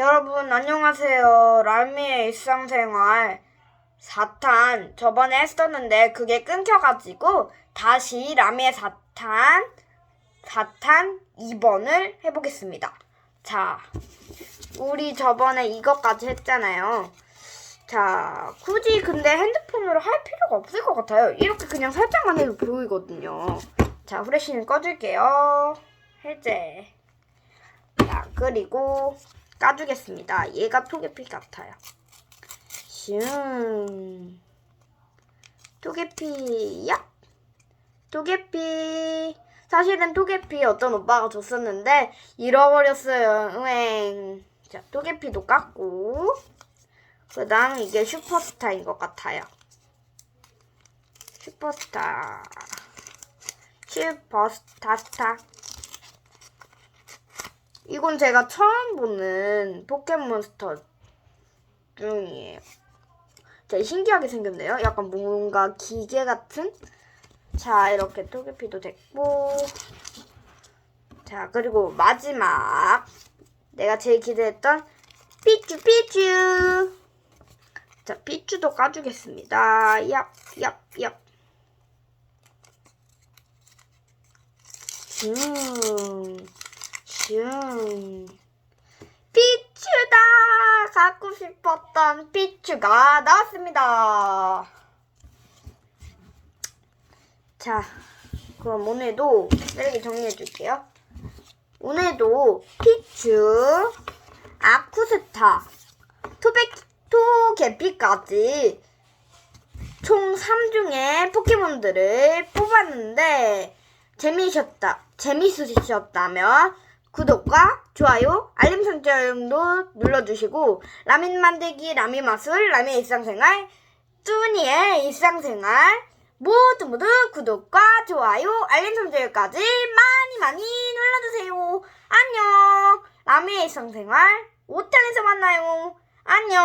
여러분 안녕하세요. 라미의 일상생활 4탄 저번에 했었는데 그게 끊겨가지고 다시 라미의 4탄 4탄 2번을 해보겠습니다. 자, 우리 저번에 이것까지 했잖아요. 자, 굳이 근데 핸드폰으로 할 필요가 없을 것 같아요. 이렇게 그냥 살짝만 해도 보이거든요. 자, 후레쉬는 꺼줄게요. 해제. 자, 그리고 까주겠습니다. 얘가 토개피 같아요. 슝. 토개피, 야! 토개피. 사실은 토개피 어떤 오빠가 줬었는데, 잃어버렸어요. 으행. 자, 토개피도 깠고. 그 다음 이게 슈퍼스타인 것 같아요. 슈퍼스타. 슈퍼스타 스타. 이건 제가 처음 보는 포켓몬스터 중이에요. 되게 신기하게 생겼네요. 약간 뭔가 기계 같은? 자, 이렇게 토개피도 됐고. 자, 그리고 마지막. 내가 제일 기대했던 피쭈, 피쭈. 자, 피쭈도 까주겠습니다. 얍, 얍, 얍. 슝. 슝. 피츄다! 갖고 싶었던 피츄가 나왔습니다. 자, 그럼 오늘도 이렇게 정리해 줄게요. 오늘도 피츄, 아쿠스타, 토백, 토개피까지 총 3중의 포켓몬들을 뽑았는데 재미있었다, 재밌으셨다면 구독과 좋아요, 알림 설정도 눌러주시고 라면 만들기, 라면 마술, 라면 일상생활, 뚜니의 일상생활 모두 모두 구독과 좋아요, 알림 설정까지 많이 많이 눌러주세요. 안녕. 라면 일상생활 5탄에서 만나요. 안녕.